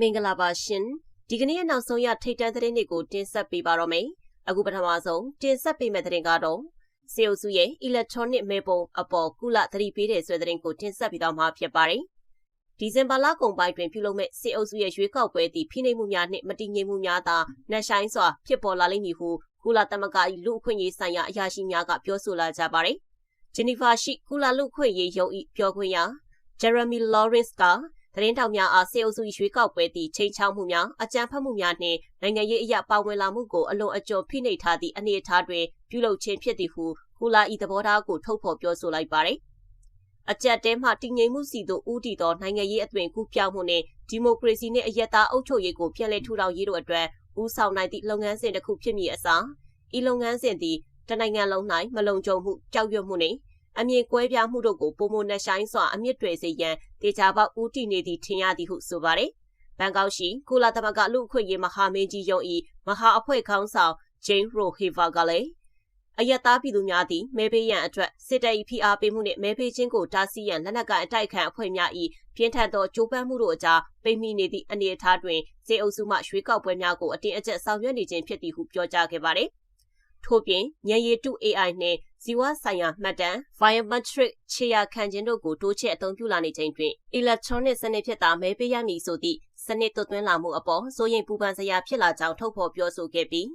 မင်္ဂလာပါရှင်ဒီကနေ့ရဲ့နောက်ဆုံးရထိတ်တန့်သတင်းတွေကိုတင်ဆက်ပေးပါတော့မယ်အခုပထမဆုံးတင်ဆက်ပေးမယ့်သတင်းကတော့စေအုပ်စုရဲ့ electronic မဲပုံအပေါ်ကုလသတိပေးတဲ့ဆိုတဲ့သတင်းကိုတင်ဆက်ပေးတော့မှာဖြစ်ပါတယ်ဒီဇင်ဘာလကုန်ပိုင်းတွင်ပြုလုပ်မဲ့စေအုပ်စုရဲ့ရွေးကောက်ပွဲသည့်ဖိနှိပ်မှုများနှင့်မတည်ငြိမ်မှုများသာနှက်ဆိုင်စွာဖြစ်ပေါ်လာလိမ့်မည်ဟုကုလသမဂ္ဂ၏လူအခွင့်အရေးဆိုင်ရာအရာရှိများကပြောဆိုလာကြပါတယ်ဂျနီဖာရှိကုလလူခွင့်ရေးရုံး၏ပြောခွင့်ရ Jeremy Lawrence က သတင်းတောင်များအားစေအုပ်စုရွေးကောက်ပွဲသည့်ချိန်ချောက်မှုများအကြမ်းဖက်မှုများနှင့်နိုင်ငံရေးအရာပါဝင်လာမှုကိုအလွန်အကျွံဖိနှိပ်ထားသည့်အနေအထားတွင်ပြုလုပ်ခြင်းဖြစ်သည်ဟုကူလာဤသဘောထားကိုထုတ်ဖော်ပြောဆိုလိုက်ပါတယ်။အကြက်တဲမှတည်ငြိမ်မှုစီသို့ဦးတည်သောနိုင်ငံရေးအသွင်ကူးပြောင်းမှုနှင့်ဒီမိုကရေစီနှင့်အယက်သားအုပ်ချုပ်ရေးကိုပြန်လည်ထူထောင်ရေးတို့အတွက်ဦးဆောင်နိုင်သည့်လုပ်ငန်းစဉ်တစ်ခုဖြစ်မည်အစားဤလုပ်ငန်းစဉ်သည်တနိုင်ငံလုံး၌မလုံခြုံမှုကြောက်ရွံ့မှုနှင့် အမြင်ကွဲပြားမှုတို့ကိုပုံမနှဆိုင်စွာအမြင့်တွေစေရန်တေချာပေါဦးတည်နေသည်ထင်ရသည်ဟုဆိုပါတယ်။ဘန်ကောက်ရှိကုလသမဂ္ဂလူ့အခွင့်အရေးမဟာမင်းကြီးယုံ၏မဟာအဖွဲ့ခေါင်းဆောင်ဂျိမ်းရိုဟေဗာကလည်းအယက်သားပြည်သူများသည်မဲပေးရန်အတွက်စစ်တပ်၏ဖိအားပေးမှုနှင့်မဲပေးခြင်းကိုတားဆီးရန်လက်နက်ကိုင်အတိုက်ခံအဖွဲ့များ၏ပြင်းထန်သောကြိုးပမ်းမှုတို့အကြားပိတ်မိနေသည့်အနေအထားတွင်စေအုပ်စုမှရွှေကောက်ပွဲများကိုအတင်းအကျပ်ဆောင်ရွက်နေခြင်းဖြစ်သည်ဟုပြောကြားခဲ့ပါသည်။ ထို့ပြင်ညံရည်တု AI နှင့်ဇီဝဆိုင်ရာမှတ်တမ်း biometric ခြေရာခံခြင်းတို့ကိုတိုးချဲ့အသုံးပြုလာနေချိန်တွင် electronic စနစ်ဖြင့်သာမဲပေးရမည်ဆိုသည့်စနစ်သွသွင်းလာမှုအပေါ်စိုးရိမ်ပူပန်စရာဖြစ်လာကြောင်းထုတ်ဖော်ပြောဆိုခဲ့ပြီး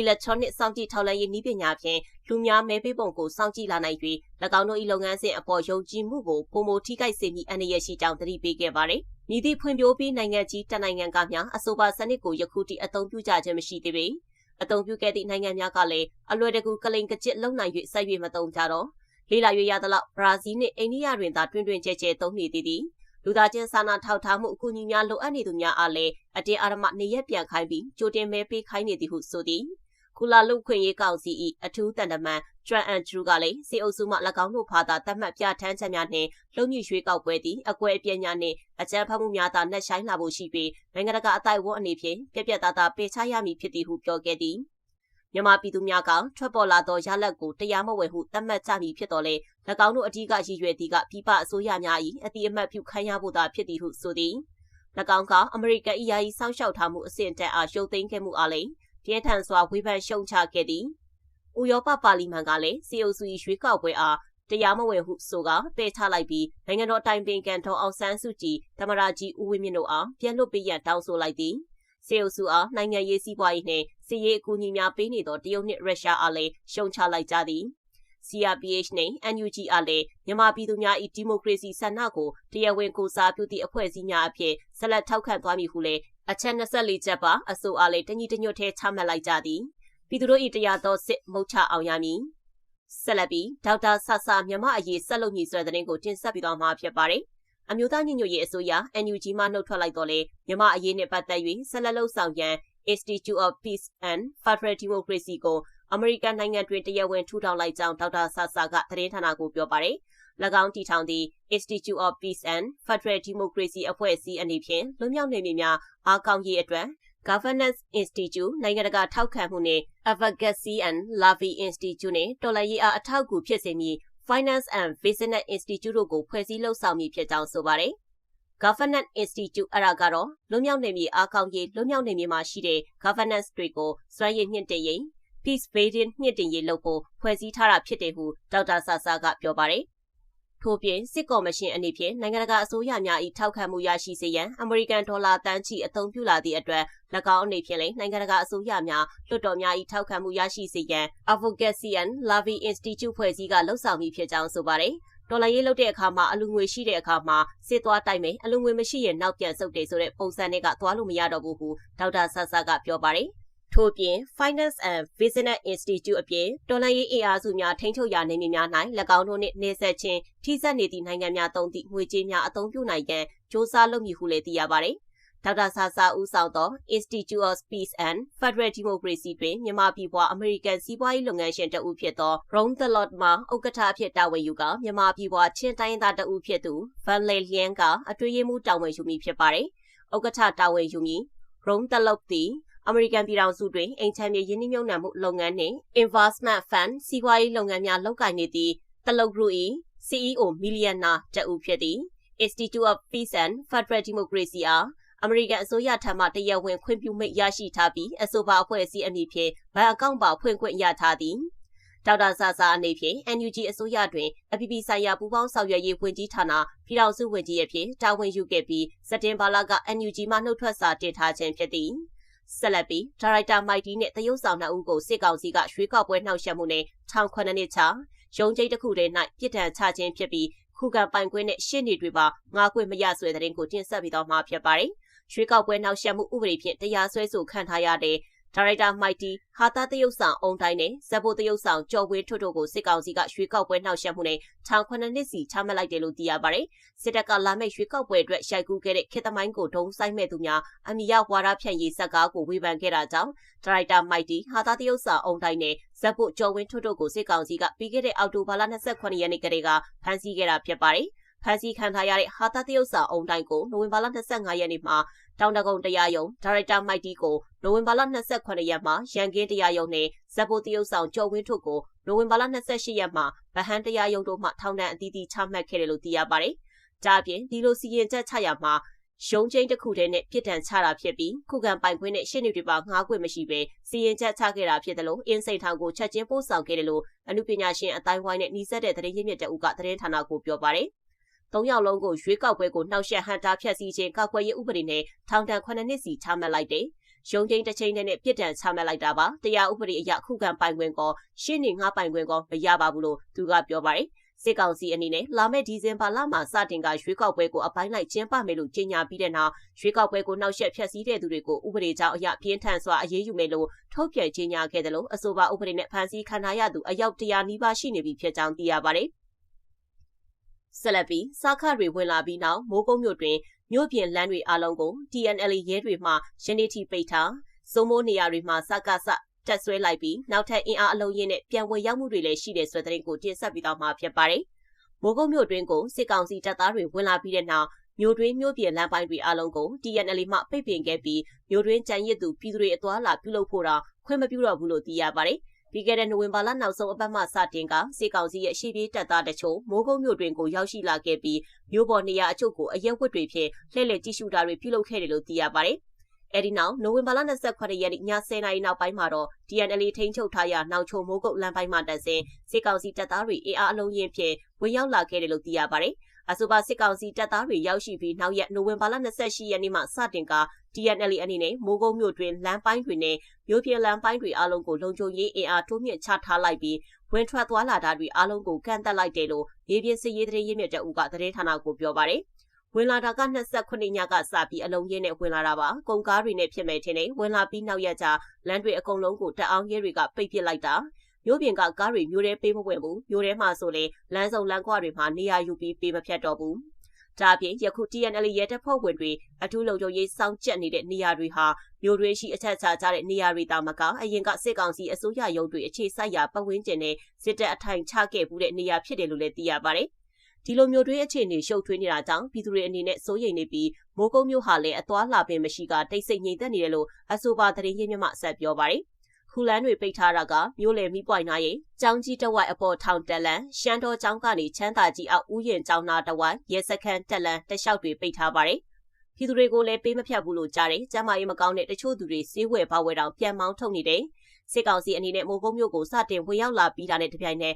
electronic စောင့်ကြည့်ထောက်လှမ်းရေးနည်းပညာဖြင့်လူများမဲပေးပုံကိုစောင့်ကြည့်လာနိုင်၍၎င်းတို့၏လုပ်ငန်းစဉ်အပေါ်ယုံကြည်မှုကိုပုံမထိခိုက်စေမည့်အနေရရှိကြောင်းသတိပေးခဲ့ပါသည်။မြည်သည့်ဖွံ့ဖြိုးပြီးနိုင်ငံကြီးတနိုင်ငံကများအဆိုပါစနစ်ကိုယခုထိအသုံးပြုကြခြင်းမရှိသေးပေ။ အသုံးပြုခဲ့သည့်နိုင်ငံများကလည်းအလွယ်တကူကလိန်ကကျစ်လုံနိုင်၍ဆက်၍မသုံးကြတော့လေးလာ၍ရသလောက်ဘရာဇီးနှင့်အိန္ဒိယတွင်သာတွင်တွင်ကျဲကျဲသုံးနေသည်သည်လူသားချင်းစာနာထောက်ထားမှုအကူအညီများလိုအပ်နေသူများအားလည်းအတင်းအာရမနေရက်ပြန်ခိုင်းပြီးကြိုတင်မဲပေးခိုင်းနေသည်ဟုဆိုသည် ကုလာလူခွင့်ရေးကောင်စီ၏အထူးတန်တမန်ဂျွမ်အန်ဂျူကလည်းစီအုပ်စုမှ၎င်းတို့ဖာသာတတ်မှတ်ပြဋ္ဌာန်းချက်များနှင့်လုံညှိရွှေကောက်ပွဲသည့်အကွဲအပြဲများနှင့်အကြမ်းဖက်မှုများသာနှက်ဆိုင်လာဖို့ရှိပြီးနိုင်ငံတကာအတိုင်းအဝန်အနေဖြင့်ပြက်ပြက်သားသားပေချရမည်ဖြစ်သည်ဟုပြောခဲ့သည်မြန်မာပြည်သူများကထွက်ပေါ်လာသောရလဒ်ကိုတရားမဝင်ဟုသတ်မှတ်ကြမည်ဖြစ်တော်လဲ၎င်းတို့အထူးကရည်ရွယ်သည့်ကပြည်ပအစိုးရများ၏အတိအမှတ်ပြုခိုင်းရဖို့သာဖြစ်သည်ဟုဆိုသည်၎င်းကအမေရိကန်အီယာကြီးစောင့်ရှောက်ထားမှုအဆင့်တက်အားရှုံသိမ်းခဲ့မှုအားလည်း ပြင်းထန်စွာဝေဖန်ရှုံချခဲ့သည်ဥရောပပါလီမန်ကလည်းစီအိုစုရွေးကောက်ပွဲအားတရားမဝင်ဟုဆိုကပယ်ချလိုက်ပြီးနိုင်ငံတော်တိုင်ပင်ခံတော်အောင်ဆန်းစုကြည်သမရကြီးဦးဝင်းမြင့်တို့အားပြန်လွှတ်ပေးရန်တောင်းဆိုလိုက်သည်စေအုပ်စုအားနိုင်ငံရေးစီးပွားရေးနှင့်စီရေးအကူအညီများပေးနေသောတရုတ်နှင့်ရုရှားအားလည်းရှုံချလိုက်ကြသည် CRPH နှင့် NUG အားလည်းမြန်မာပြည်သူများ၏ဒီမိုကရေစီဆန္ဒကိုတရားဝင်ကိုစားပြုသည့်အဖွဲ့အစည်းများအဖြစ်ဆက်လက်ထောက်ခံသွားမည်ဟုလည်း အချက်24ချက်ပါအဆိုအားလည်းတညီတညွတ်ထဲချမှတ်လိုက်ကြသည်ပြည်သူတို့၏တရားတော်စစ်မုတ်ချအောင်ရမည်ဆက်လက်ပြီးဒေါက်တာဆဆာမြန်မာအရေးဆက်လုပ်မည်ဆိုတဲ့သတင်းကိုတင်ဆက်ပြီးတော့မှာဖြစ်ပါတယ်။အမျိုးသားညီညွတ်ရေးအစိုးရ NUG မှနှုတ်ထွက်လိုက်တော့လေမြမအရေးနဲ့ပတ်သက်၍ဆက်လက်လှုပ်ဆောင်ရန် Institute of Peace and Federal Democracy ကို အမေရိကန်နိုင်ငံတွင်တရားဝင်ထူထောင်လိုက်ကြောင်းဒေါက်တာဆာဆာကသတင်းဌာနကိုပြောပါတယ်။၎င်းတည်ထောင်သည့် Institute of Peace and Federal Democracy အဖွဲ့အစည်းအနေဖြင့်လွတ်မြောက်နေမည်များအားကောင်းရေးအတွက် Governance Institute နိုင်ငံတကာထောက်ခံမှုနှင့် Advocacy and Lobby Institute နှင့်တော်လှန်ရေးအားအထောက်အကူဖြစ်စေမည် Finance and Business Institute တို့ကိုဖွဲ့စည်းလှုပ်ဆောင်မည်ဖြစ်ကြောင်းဆိုပါတယ်။ Governance Institute အရာကတော့လွတ်မြောက်နေမည်အားကောင်းရေးလွတ်မြောက်နေမည်မှာရှိတဲ့ governance တွေကိုစွမ်းရည်မြင့်တင်ရေး peace building မြင့်တင်ရေးလုပ်ဖို့ဖွဲ့စည်းထားတာဖြစ်တယ်ဟုဒေါက်တာဆာဆာကပြောပါတယ်။ထို့ပြင်စစ်ကော်မရှင်အနေဖြင့်နိုင်ငံတကာအစိုးရများ၏ထောက်ခံမှုရရှိစေရန်အမေရိကန်ဒေါ်လာတန်းချီအသုံးပြုလာသည့်အတွက်၎င်းအနေဖြင့်လည်းနိုင်ငံတကာအစိုးရများလွှတ်တော်များ၏ထောက်ခံမှုရရှိစေရန် Advocacy and Lobby Institute ဖွဲ့စည်းကလှုပ်ဆောင်မည်ဖြစ်ကြောင်းဆိုပါတယ်ဒေါ်လာရေးလုပ်တဲ့အခါမှာအလူငွေရှိတဲ့အခါမှာစစ်သွားတိုက်မယ်အလူငွေမရှိရင်နောက်ပြန်ဆုတ်တယ်ဆိုတဲ့ပုံစံတွေကသွားလို့မရတော့ဘူးဟုဒေါက်တာဆဆကပြောပါတယ် ထို့ပြင် Finance and Business Institute အပြင်တော်လှန်ရေးအင်အားစုများထိန်းချုပ်ရာနေမြေများ၌၎င်းတို့နှင့်နေဆက်ချင်းထိစပ်နေသည့်နိုင်ငံများသုံးသည့်ငွေကြေးများအသုံးပြုနိုင်ရန်စ조사လုပ်မည်ဟုလည်းသိရပါသည်။ဒေါက်တာဆာဆာဦးဆောင်သော Institute of Peace and Federal Democracy တွင်မြန်မာပြည်ပွားအမေရိကန်စီးပွားရေးလုပ်ငန်းရှင်တဦးဖြစ်သော Ron Thelot မှဥက္ကဋ္ဌအဖြစ်တာဝန်ယူကမြန်မာပြည်ပွားချင်းတိုင်းသားတဦးဖြစ်သူ Van Lei Lian ကအတွေ့အမှုတာဝန်ယူမိဖြစ်ပါတယ်။ဥက္ကဋ္ဌတာဝန်ယူမည် Ron Thelot သည် အမေရိကန်ပြည်ထောင်စုတွင်အိမ်ချမ်းမြေရင်းနှီးမြှုပ်နှံမှုလုပ်ငန်းနှင့် Investment Fund စီးပွားရေးလုပ်ငန်းများလုပ်ကိုင်နေသည့်တလုတ်ဂရု၏ CEO မီလီယံနာတဦးဖြစ်သည် Institute of Peace and Federal Democracy အားအမေရိကန်အစိုးရထံမှတရားဝင်ခွင့်ပြုမိတ်ရရှိထားပြီးအဆိုပါအဖွဲ့အစည်းအမည်ဖြင့်ဘဏ်အကောင့်ပါဖွင့်ခွင့်ရထားသည်ဒေါက်တာဆာဆာအနေဖြင့် NUG အစိုးရတွင်အပြည်ပြည်ဆိုင်ရာပူးပေါင်းဆောင်ရွက်ရေးဝန်ကြီးဌာနပြည်ထောင်စုဝန်ကြီးအဖြစ်တာဝန်ယူခဲ့ပြီးစက်တင်ဘာလက NUG မှနှုတ်ထွက်စာတင်ထားခြင်းဖြစ်သည် ဆက်လက်ပြီးဒါရိုက်တာမိုက်တီနဲ့တရုတ်ဆောင်နှစ်ဦးကိုစစ်ကောင်စီကရွှေကောက်ပွဲနှောက်ယှက်မှုနဲ့ထောင်9နှစ်ချရုံးကျိတ်တစ်ခုတည်း၌ပြစ်ဒဏ်ချခြင်းဖြစ်ပြီးခုခံပိုင်ခွင့်နဲ့ရှင်းနေတွေပါငါးခွင့်မရဆွဲတဲ့ရင်ကိုတင်ဆက်ပြီးတော့မှာဖြစ်ပါတယ်။ရွှေကောက်ပွဲနှောက်ယှက်မှုဥပဒေဖြင့်တရားစွဲဆိုခံထားရတဲ့ ဒါရိုက်တာမိုက်တီဟာတာတရုတ်ဆောင်အုံတိုင်းနဲ့ဇက်ဘိုတရုတ်ဆောင်ကြော်ဝင်းထွတ်တို့ကိုစစ်ကောင်စီကရွှေကောက်ပွဲနှောက်ယှက်မှုနဲ့ထောင်9နှစ်စီချမှတ်လိုက်တယ်လို့သိရပါတယ်။စစ်တပ်ကလာမယ့်ရွှေကောက်ပွဲအတွက်ရိုက်ကူးခဲ့တဲ့ခေတ္တမိုင်းကိုဒုံဆိုင်မဲ့သူများအမိယဝါဒဖြန့်ရေးဇက်ကားကိုဝေဖန်ခဲ့တာကြောင့်ဒါရိုက်တာမိုက်တီဟာတာတရုတ်ဆောင်အုံတိုင်းနဲ့ဇက်ဘိုကြော်ဝင်းထွတ်တို့ကိုစစ်ကောင်စီကပြီးခဲ့တဲ့အောက်တိုဘာလ28ရက်နေ့ကတည်းကဖမ်းဆီးခဲ့တာဖြစ်ပါတယ်။ဖမ်းဆီးခံထားရတဲ့ဟာတာတရုတ်စာအုံတိုင်းကိုနိုဝင်ဘာလ25ရက်နေ့မှာ တောင်တကုံတရားရုံးဒါရိုက်တာမိုက်တီကိုနိုဝင်ဘာလ28ရက်မှာရန်ကင်းတရားရုံးနဲ့ဇက်ဘိုတရုတ်ဆောင်ကျော်ဝင်းထုကိုနိုဝင်ဘာလ28ရက်မှာဗဟန်းတရားရုံးတို့မှထောင်ဒဏ်အသီးသီးချမှတ်ခဲ့တယ်လို့သိရပါတယ်။ဒါအပြင်ဒီလိုစီရင်ချက်ချရမှာရုံးချင်းတစ်ခုတည်းနဲ့ပြစ်ဒဏ်ချတာဖြစ်ပြီးခုခံပိုင်ခွင့်နဲ့ရှင်းနေတွေပါငှားခွင့်မရှိဘဲစီရင်ချက်ချခဲ့တာဖြစ်တယ်လို့အင်းစိန်ထောင်ကိုချက်ချင်းပို့ဆောင်ခဲ့တယ်လို့အမှုပညာရှင်အတိုင်းဝိုင်းနဲ့နှီးစက်တဲ့သတင်းရင်းမြစ်တအုပ်ကသတင်းဌာနကိုပြောပါတယ်။ ၃ယောက်လုံးကိုရွေးကောက်ပွဲကိုနှောက်ယှက်ဟန်တာဖျက်ဆီးခြင်းကောက်ွယ်ရေးဥပဒေနဲ့ထောင်ဒဏ်9နှစ်စီချမှတ်လိုက်တယ်။ရုံးချင်းတစ်ချိန်နဲ့ပြစ်ဒဏ်ချမှတ်လိုက်တာပါ။တရားဥပဒေအရခုခံပိုင်ခွင့်ကောရှင်းနေငှားပိုင်ခွင့်ကောမရပါဘူးလို့သူကပြောပါတယ်။စစ်ကောင်စီအနေနဲ့လာမယ့်ဒီဇင်ဘာလမှာစတင်ကရွေးကောက်ပွဲကိုအပိုင်းလိုက်ကျင်းပမယ်လို့ကြေညာပြီးတဲ့နောက်ရွေးကောက်ပွဲကိုနှောက်ယှက်ဖျက်ဆီးတဲ့သူတွေကိုဥပဒေကြောင်းအရပြင်းထန်စွာအရေးယူမယ်လို့ထုတ်ပြန်ကြေညာခဲ့တယ်လို့အဆိုပါဥပဒေနဲ့ဖမ်းဆီးခံထားရသူအယောက်တရာနီးပါးရှိနေပြီဖြစ်ကြောင်းသိရပါတယ်။ ဆက်လက်ပြီးစားခတွေဝင်လာပြီးနောက်မိုးကုတ်မြို့တွင်မြို့ပြင်လမ်းတွေအလုံးကို TNL ရဲတွေမှယနေ့ထိပိတ်ထားစုံမိုးနေရာတွေမှာစကားစတက်ဆွဲလိုက်ပြီးနောက်ထပ်အင်အားအလုံးရင်းနဲ့ပြန်ဝင်ရောက်မှုတွေလည်းရှိတယ်ဆိုတဲ့သတင်းကိုတင်ဆက်ပြီးတော့မှာဖြစ်ပါတယ်။မိုးကုတ်မြို့တွင်ကိုစစ်ကောင်စီတပ်သားတွေဝင်လာပြီးတဲ့နောက်မြို့တွင်းမြို့ပြင်လမ်းပိုင်းတွေအလုံးကို TNL မှပိတ်ပင်ခဲ့ပြီးမြို့တွင်းကြံရစ်သူပြည်သူတွေအသွားလာပြုလုပ်ဖို့တော့ခွင့်မပြုတော့ဘူးလို့သိရပါတယ်။ ပြီးခဲ့တဲ့နိုဝင်ဘာလနောက်ဆုံးအပတ်မှစတင်ကစေကောင်စီရဲ့ရှေ့ပြေးတပ်သားတချို့မိုးကုတ်မြို့တွင်ကိုရောက်ရှိလာခဲ့ပြီးမြို့ပေါ်နေရာအချို့ကိုအရက်ဝတ်တွေဖြင့်လှည့်လည်ကြည့်ရှုတာတွေပြုလုပ်ခဲ့တယ်လို့သိရပါတယ်။အဲဒီနောက်နိုဝင်ဘာလ28ရက်နေ့ည10:00နာရီနောက်ပိုင်းမှာတော့ DNL ထိန်းချုပ်ထားရာနောက်ချုံမိုးကုတ်လမ်းပိုင်းမှာတက်စဉ်စေကောင်စီတပ်သားတွေအင်အားအလုံးရင်းဖြင့်ဝင်ရောက်လာခဲ့တယ်လို့သိရပါတယ်။ အဆိုပါစစ်ကောင်စီတပ်သားတွေရောက်ရှိပြီးနောက်ရက်နိုဝင်ဘာလ28ရက်နေ့မှစတင်က TNL အနေနဲ့မိုးကုတ်မြို့တွင်လမ်းပိုင်းတွေနဲ့မြို့ပြင်လမ်းပိုင်းတွေအလုံးကိုလုံခြုံရေးအင်အားတိုးမြင့်ချထားလိုက်ပြီးဝင်ထွက်သွားလာတာတွေအလုံးကိုကန့်သက်လိုက်တယ်လို့ရေပြင်းစစ်ရေးသတင်းရင်းမြစ်တအုပ်ကသတင်းဌာနကိုပြောပါတယ်ဝင်လာတာက29ညကစပြီးအလုံးရင်းနဲ့ဝင်လာတာပါကုန်ကားတွေနဲ့ဖြစ်မယ်ထင်တယ်ဝင်လာပြီးနောက်ရက်ကျလမ်းတွေအကုန်လုံးကိုတက်အောင်ရဲတွေကပိတ်ပစ်လိုက်တာ မြို့ပြင်ကကားတွေမြို့ထဲပေးမဝင်ဘူးမြို့ထဲမှာဆိုလေလမ်းစုံလမ်းကွာတွေမှာနေရာယူပြီးပေးမဖြတ်တော့ဘူးဒါပြင်ယခု TNL ရဲတပ်ဖွဲ့ဝင်တွေအထူးလုံခြုံရေးစောင့်ကြပ်နေတဲ့နေရာတွေဟာမြို့တွင်းရှိအချက်ချကြတဲ့နေရာတွေတာမကအရင်ကစစ်ကောင်စီအစိုးရရုံးတွေအခြေစိုက်ရာပတ်ဝန်းကျင်နဲ့စစ်တပ်အထိုင်ချခဲ့မှုတဲ့နေရာဖြစ်တယ်လို့လည်းသိရပါတယ်ဒီလိုမျိုးတွေးအခြေအနေရှုပ်ထွေးနေတာကြောင့်ပြည်သူတွေအနေနဲ့စိုးရိမ်နေပြီးမိုးကုတ်မြို့ဟာလည်းအသွားလာပင်မရှိကတိတ်ဆိတ်ငြိမ်သက်နေတယ်လို့အဆိုပါသတင်းရင်းမြစ်မှဆက်ပြောပါတယ်။ ခူလန်းတွေပိတ်ထားတာကမြို့လေမိပွိုင်နာရဲ့ကျောင်းကြီးတဝိုက်အပေါ်ထောင်တက်လန်ရှမ်းတော်ကျောင်းကနေချမ်းသာကြီးအောက်ဥယျာဉ်ကျောင်းနာတဝိုက်ရဲစခန်းတက်လန်တလျှောက်တွေပိတ်ထားပါတယ်။ပြည်သူတွေကိုလည်းပေးမဖြတ်ဘူးလို့ကြားတယ်။ကျမရေးမကောင်းတဲ့တချို့သူတွေစေးဝယ်ဘဝယ်တောင်ပြန်မောင်းထုတ်နေတယ်။စစ်ကောင်စီအနေနဲ့မိုးကုတ်မြို့ကိုစတင်ဝင်ရောက်လာပြီးတာနဲ့တပြိုင်နက်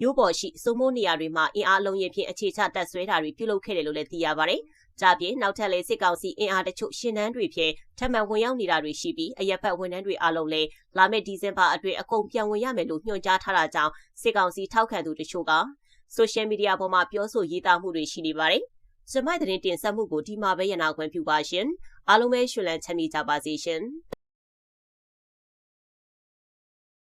မြို့ပေါ်ရှိစုံမိုးနေရာတွေမှာအင်အားလုံးရင်ဖြင့်အခြေချတက်ဆွဲတာတွေပြုလုပ်ခဲ့တယ်လို့လည်းသိရပါတယ်။ ကြပြင်နောက်ထပ်လည်းစစ်ကောင်စီအင်အားတချို့ရှင်နန်းတွေဖြင့်ထပ်မံဝင်ရောက်နေတာတွေရှိပြီးအရက်ဖက်ဝန်ထမ်းတွေအလုံးလည်းလာမယ့်ဒီဇင်ဘာအတွင်းအကုန်ပြန်ဝင်ရမယ်လို့ညွှန်ကြားထားတာကြောင့်စစ်ကောင်စီထောက်ခံသူတချို့ကဆိုရှယ်မီဒီယာပေါ်မှာပြောဆိုရေးသားမှုတွေရှိနေပါတယ်။စမိုက်တဲ့တင်ဆက်မှုကိုဒီမှာပဲရနာခွင့်ပြုပါရှင်။အားလုံးပဲရှင်လန်းချမ်းမြေကြပါစေရှင်။